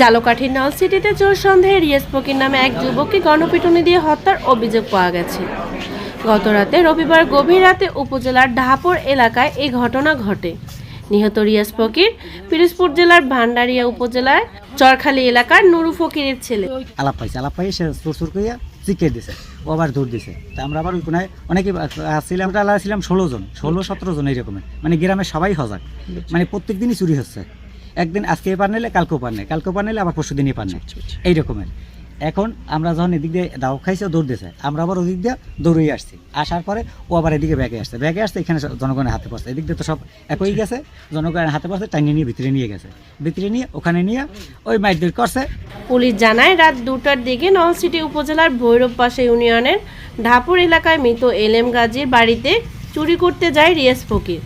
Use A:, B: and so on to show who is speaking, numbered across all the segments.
A: জালকাঠির নলসিটিতে চোর সন্দেহে রিয়াজ ফকির নামে এক যুবককে গণপিটুনি দিয়ে হত্যার অভিযোগ পাওয়া গেছে। গতরাতে রবিবার গভীর রাতে উপজেলার ডাহাপুর এলাকায় এই ঘটনা ঘটে। নিহত রিয়াজ ফকির পিরোজপুর জেলার ভান্ডারিয়া উপজেলার চরখালি এলাকার নুরু ফকিরের ছেলে।
B: আলাপ পাইছে, আলাপ পাই সে সুর সুর করিয়া চিকে দিছে ও আবার দৌড় দিছে। তা আমরা আবার কোনায় অনেকে ছিলাম ছিলাম ষোলো জন, ষোলো সতেরো জন এইরকমের মানে গ্রামে সবাই হজাক মানে প্রত্যেক দিনই চুরি হচ্ছে। একদিন আজকে পার নিলে, কালকেও পার নেই কালকেও পার নিলে, আবার পরশু দিনই পার নেই এই রকমের এখন আমরা যখন এদিক দিয়ে দাও খাইছে, ও দৌড় দিয়েছে আমরা আবার ওদিক দিয়ে দৌড়িয়ে আসছি। আসার পরে ও আবার এদিকে ব্যাগে আসছে। ব্যাগে আসছে এখানে জনগণের হাতে পড়ছে। এদিক দিয়ে তো সব একই গেছে। জনগণের হাতে পড়ছে টাইনিয়ে নিয়ে ভিতরে নিয়ে গেছে। ভিতরে নিয়ে, ওখানে নিয়ে ওই মাইট করছে।
A: পুলিশ জানায়, রাত দুটার দিকে নলসিটি উপজেলার ভৈরব পাশে ইউনিয়নের ঢাপুর এলাকায় মৃত এলেম গাজীর বাড়িতে চুরি করতে যায় রিয়াজ ফকির।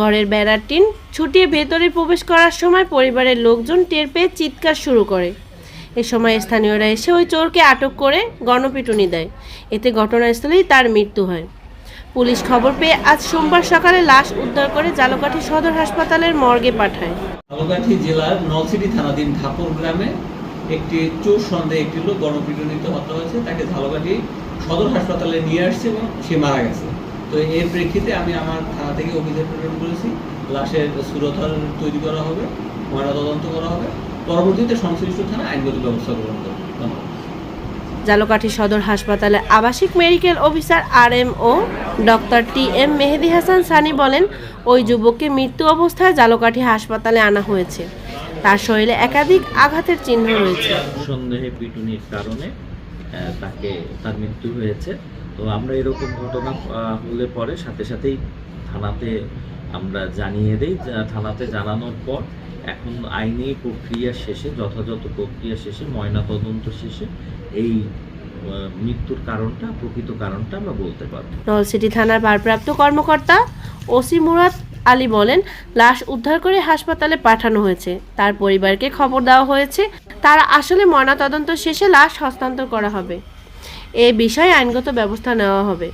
A: ঘরের বেড়ার টিন ছুটিয়ে ভেতরে প্রবেশ করার সময় পরিবারের লোকজন টের পেয়ে চিৎকার শুরু করে। এ সময় স্থানীয়রা এসে ওই চোরকে আটক করে গণপিটুনি দেয়। এতে ঘটনাস্থলেই তার মৃত্যু হয়। পুলিশ খবর পেয়ে আজ সোমবার সকালে লাশ উদ্ধার করে জালকাঠি সদর হাসপাতালের মর্গে পাঠায়।
C: ঝালকাঠি জেলার নলসিটি থানাধীন ঠাকুর গ্রামে একটি চোর সন্দেহে একটি লোক গণপিটুনিতে হত্যা হয়েছে। তাকে ঝালকাঠি সদর হাসপাতালে নিয়ে আসছে এবং সে মারা গেছে। তো এর প্রেক্ষিতে আমি আমার থানা থেকে অভিযোগ প্রেরণ করেছি। লাশের সুরতহাল তৈরি করা হবে ময়নাতদন্ত করা হবে। পরবর্তীতে সংশ্লিষ্ট থানা আইনগত ব্যবস্থা গ্রহণ করবে। ধন্যবাদ।
A: জালকাঠি সদর হাসপাতালে আবাসিক medical officer R M O doctor T M Mehedi Hasan Sunny বলেন ওই যুবককে মৃত্যু অবস্থায় জালকাঠি হাসপাতালে আনা হয়েছে। তার শরীরে একাধিক আঘাতের চিহ্ন রয়েছে।
D: সন্দেহে পিটুনির কারণে তাকে তার মৃত্যু হয়েছে। তো আমরা এরকম ঘটনা হলে পরে সাথে সাথেই থানাতে আমরা জানিয়ে দিই। থানাতে জানানোর পর এখন আইনি প্রক্রিয়া শেষে, যথাযথ প্রক্রিয়া শেষে ময়না তদন্ত শেষে এই মৃত্যুর কারণটা, প্রকৃত কারণটা আমরা বলতে পারব।
A: নলসিটি থানার ভারপ্রাপ্ত কর্মকর্তা ওসি মুরাদ আলী বলেন, লাশ উদ্ধার করে হাসপাতালে পাঠানো হয়েছে। তার পরিবারকে খবর দেওয়া হয়েছে, তারা আসলে ময়নাতদন্ত শেষে লাশ হস্তান্তর করা হবে। এ বিষয়ে আইনগত ব্যবস্থা নেওয়া হবে।